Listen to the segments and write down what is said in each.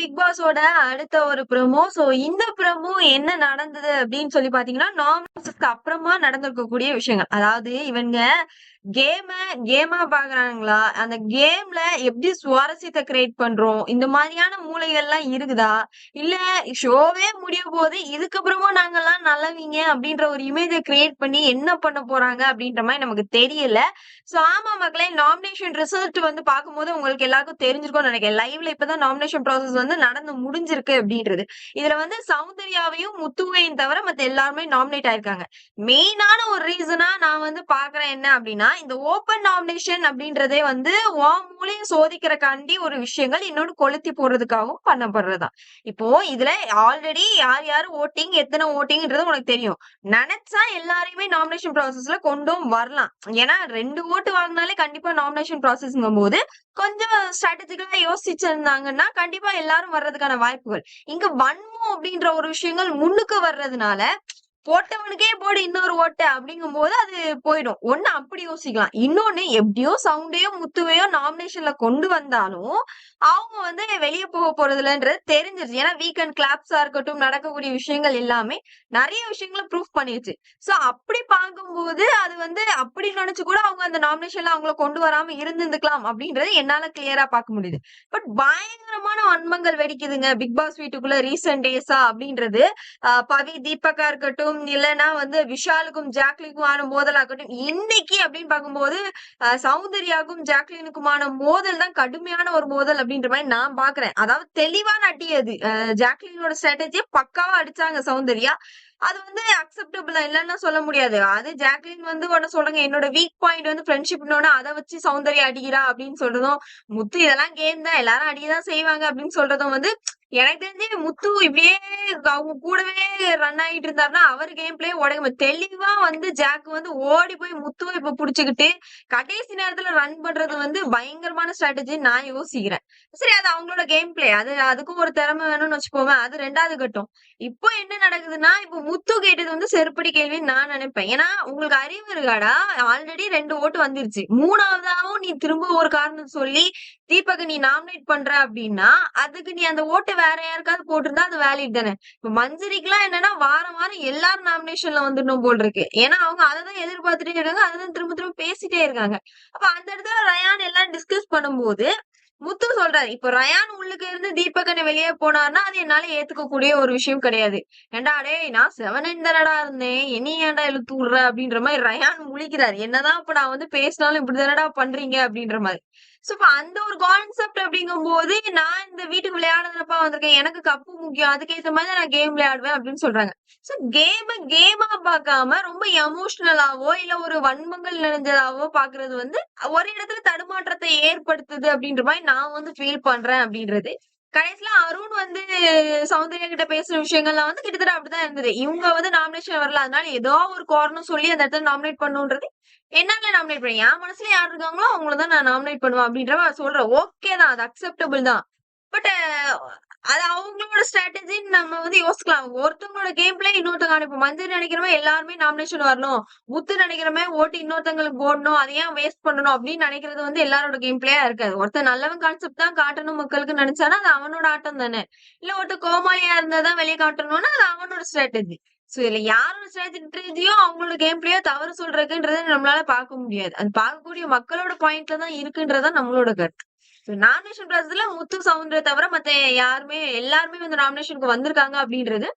Big பாஸோட அடுத்த ஒரு promo so இந்த ப்ரமோ என்ன நடந்தது அப்படின்னு சொல்லி பாத்தீங்கன்னா நாமினேஷனுக்கு அப்புறமா நடந்திருக்கக்கூடிய விஷயங்கள். அதாவது இவங்க கேம கேமா பாக்குறாங்களா? அந்த கேம்ல எப்படி சுவாரஸ்யத்தை கிரியேட் பண்றோம்? இந்த மாதிரியான மூளைகள்லாம் இருக்குதா? இல்ல ஷோவே முடிய போது இதுக்கப்புறமா நாங்கெல்லாம் நல்லவீங்க அப்படின்ற ஒரு இமேஜை கிரியேட் பண்ணி என்ன பண்ண போறாங்க அப்படின்ற மாதிரி நமக்கு தெரியல. சோ ஆமா மக்களே நாமினேஷன் ரிசல்ட் வந்து பார்க்கும்போது உங்களுக்கு எல்லாருக்கும் தெரிஞ்சிருக்கும் நினைக்கிறேன். லைவ்ல இப்பதான் நாமினேஷன் ப்ராசஸ் வந்து நடந்து முடிஞ்சிருக்கு அப்படின்றது. இதுல வந்து சௌந்தர்யாவையும் முத்துவையும் தவிர மத்த எல்லாருமே நாமினேட் ஆயிருக்காங்க. மெயினான ஒரு ரீசனா நான் வந்து பாக்குறேன் என்ன அப்படின்னா இந்த ஓப்பன் நாமினேஷன் அப்படின்றதே வந்து வா மூலையும் சோதிக்கிறக்காண்டி ஒரு விஷயங்கள் இன்னொன்னு கொளுத்தி போடுறதுக்காகவும் பண்ணப்படுறதுதான். இப்போ இதுல ஆல்ரெடி யார் யார் ஓட்டிங் எத்தனை ஓட்டிங்ன்றது உனக்கு தெரியும். நினைச்சா எல்லாரையுமே நாமினேஷன் ப்ராசஸ்ல கொண்டும் வரலாம். ஏன்னா ரெண்டு ஓட்டு வாங்கினாலே கண்டிப்பா நாமினேஷன் ப்ராசஸ்ங்கும் போது கொஞ்சம் ஸ்ட்ராட்டஜிக்கலா யோசிச்சிருந்தாங்கன்னா கண்டிப்பா எல்லாரும் வர்றதுக்கான வாய்ப்புகள். இங்க வன்மம் அப்படின்ற ஒரு விஷயங்கள் முன்னுக்கு வர்றதுனால போட்டவனுக்கே போடு இன்னொரு ஓட்டை அப்படிங்கும் போது அது போயிடும். ஒன்னு அப்படி யோசிக்கலாம். இன்னொன்னு எப்படியோ சவுண்டையோ முத்துவையோ நாமினேஷன்ல கொண்டு வந்தாலும் அவங்க வந்து வெளியே போக போறதுலன்றது தெரிஞ்சிருச்சு. ஏன்னா வீக்கெண்ட் கிளாப்ஸா இருக்கட்டும் நடக்கக்கூடிய விஷயங்கள் எல்லாமே நிறைய விஷயங்களை ப்ரூஃப் பண்ணிருச்சு. சோ அப்படி பார்க்கும்போது அது வந்து அப்படி நினைச்சு கூட அவங்க அந்த நாமினேஷன்ல அவங்கள கொண்டு வராம இருந்திருந்துக்கலாம் அப்படின்றது என்னால கிளியரா பார்க்க முடியுது. பட் பயங்கரமான வன்மங்கள் வெடிக்குதுங்க. பிக் பாஸ் வீட்டுக்குள்ள ரீசெண்ட் டேஸா அப்படின்றது. பவி தீபக்கா இருக்கட்டும் இல்லைன்னா வந்து விஷாலுக்கும் ஜாக்லினுக்குமான மோதலாகட்டும் இன்னைக்கு அப்படின்னு பார்க்கும்போது ஆஹ் சௌந்தர்யாவுக்கும் ஜாக்லினுக்குமான மோதல் தான் கடுமையான ஒரு மோதல் அப்படின்ற மாதிரி நான் பாக்குறேன் அதாவது தெளிவான அடி அது ஆஹ் ஜாக்லினோட ஸ்ட்ராட்டஜியை பக்காவா அடிச்சாங்க சௌந்தர்யா. அது வந்து அக்செப்டபிள் இல்லைன்னா சொல்ல முடியாது. அது ஜாக்லின் வந்து உடனே சொல்றாங்க என்னோட வீக் பாயிண்ட் வந்து ஃப்ரெண்ட்ஷிப்னோட அதை வச்சு சௌந்தர்யா அடிக்கிறா அப்படின்னு சொல்றதும் முத்து இதெல்லாம் கேம் தான். எல்லாரும் அடிக்கதான் செய்வாங்க அப்படின்னு சொல்றதும் வந்து எனக்கு தெரிஞ்சு முத்து இப்படியே அவங்க கூடவே ரன் ஆகிட்டு இருந்தாருன்னா அவர் கேம் பிளே உடம்பு தெளிவா வந்து ஜாக் வந்து ஓடி போய் முத்துவை இப்ப புடிச்சுக்கிட்டு கடைசி நேரத்துல ரன் பண்றது வந்து பயங்கரமான ஸ்ட்ராட்டஜி நான் யோசிக்கிறேன். சரி அது அவங்களோட கேம் பிளே அது அதுக்கும் ஒரு திறமை வேணும்னு வச்சுக்கோங்க. அது ரெண்டாவது கட்டம். இப்போ என்ன நடக்குதுன்னா இப்போ முத்து கேட்டது வந்து செருப்படி கேள்வின்னு நான் நினைப்பேன். ஏன்னா உங்களுக்கு அறிவு இருக்காடா? ஆல்ரெடி ரெண்டு ஓட்டு வந்துருச்சு. மூணாவதாவும் நீ திரும்ப ஒரு காரணம் சொல்லி தீபக் நீ நாமினேட் பண்ற அப்படின்னா அதுக்கு நீ அந்த ஓட்டை வேற யாருக்காவது போட்டிருந்தா அது வேலிட் தானே? இப்ப மஞ்சரிக்குலாம் என்னன்னா வாரம் வாரம் எல்லாரும் நாமினேஷன்ல வந்துடணும் போல் இருக்கு ஏன்னா அவங்க அதை தான் எதிர்பார்த்துட்டே இருக்காங்க அதை தான் திரும்ப திரும்ப பேசிட்டே இருக்காங்க. அப்ப அந்த இடத்துல ரயான் எல்லாம் டிஸ்கஸ் பண்ணும்போது முத்து சொல்றாரு இப்ப ரயான் உள்ளுக்கு இருந்து தீபகனை வெளியே போனார்னா அது என்னால ஏத்துக்க கூடிய ஒரு விஷயம் கிடையாது. ஏண்டா டேய் நான் செவன் தானடா இருந்தேன். என்னை ஏன்டா இழுத்து விடுற? அப்படின்ற மாதிரி ரயான் முழிக்கிறாரு. என்னதான் இப்ப நான் வந்து பேசினாலும் இப்படி தானடா பண்றீங்க? அப்படின்ற மாதிரி. சோ இப்ப அந்த ஒரு கான்செப்ட் அப்படிங்கும் போது நான் இந்த வீட்டுக்கு விளையாடுறப்ப வந்திருக்கேன். எனக்கு கப்பு முக்கியம். அதுக்கேற்ற மாதிரி நான் கேம் விளையாடுவேன் அப்படின்னு சொல்றாங்க. சோ கேம கேமா பார்க்காம ரொம்ப எமோஷனலாவோ இல்ல ஒரு வன்மங்கள் நிறைஞ்சதாவோ பாக்குறது வந்து ஒரு இடத்துல தடுமாற்றத்தை ஏற்படுத்துது அப்படின்ற மாதிரி நான் வந்து ஃபீல் பண்றேன் அப்படின்றது. கடைசியில அருண் வந்து சௌந்தர்யா கிட்ட பேசுற விஷயங்கள்லாம் வந்து கிட்டத்தட்ட அப்படிதான் இருந்தது. இவங்க வந்து நாமினேஷன் வரல. அதனால ஏதோ ஒரு காரணம் சொல்லி அந்த இடத்துல நாமினேட் பண்ணுன்றது என்னால நாமினேட் பண்ண என் மனசுல யார் இருக்காங்களோ அவங்கள தான் நான் நாமினேட் பண்ணுவேன் அப்படின்ற சொல்றேன். ஓகே தான் அது அக்செப்டபிள் தான். பட் அது அவங்களோட ஸ்ட்ராட்டஜின்னு நம்ம வந்து யோசிக்கலாம். ஒருத்தவங்களோட கேம் பிளே இன்னொருத்தவங்க இப்ப மஞ்சள் நினைக்கிறவங்க எல்லாருமே நாமினேஷன் வரணும். முத்து நினைக்கிறமே ஓட்டு இன்னொருத்தங்களுக்கு போடணும் அதை ஏன் வேஸ்ட் பண்ணணும் அப்படின்னு நினைக்கிறது வந்து எல்லாரோட கேம் பிளேயா இருக்காது. ஒருத்தர் நல்லவன் கான்செப்ட் தான் காட்டணும் மக்களுக்கு நினைச்சானா அது அவனோட ஆட்டம் தானே. இல்ல ஒருத்தர் கோமாளியா இருந்தாதான் வெளியே காட்டணும்னா அது அவனோட ஸ்ட்ராட்டஜி சோ இதுல யாரோட ஸ்ட்ராட்டஜியோ அவங்களோட கேம் பிளேயோ தவறு சொல்றதுன்றத நம்மளால பார்க்க முடியாது. அது பார்க்கக்கூடிய மக்களோட பாயிண்ட்ல தான் இருக்குன்றதான் நம்மளோட கருத்து. நாமினேஷன் ப்ராசஸ்ல முத்து சவுந்தர தவிர மத்த யாருமே எல்லாருமே வந்து நாமினேஷனுக்கு வந்திருக்காங்க அப்படின்றது.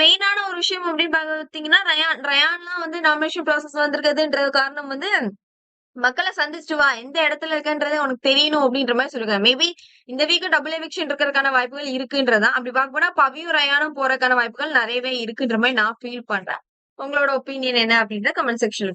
மெயினான ஒரு விஷயம் அப்படின்னு பாத்தீங்கன்னா ரயான் ரயான்லாம் வந்து நாமினேஷன் ப்ராசஸ் வந்திருக்குதுன்றது காரணம் வந்து மக்களை சந்திச்சுட்டு வா எந்த இடத்துல இருக்குன்றது உனக்கு தெரியணும் அப்படின்ற மாதிரி சொல்லுங்க மேபி இந்த வீக்கும் டபுள் எவிக்ஷன் இருக்கிறதுக்கான வாய்ப்புகள் இருக்குன்றதா அப்படி பார்க்க போனா பவியும் ரயானும் போறதுக்கான வாய்ப்புகள் நிறையவே இருக்குன்ற மாதிரி நான் ஃபீல் பண்றேன். உங்களோட ஒப்பீனியன் என்ன அப்படின்ற கமெண்ட் செக்ஷன்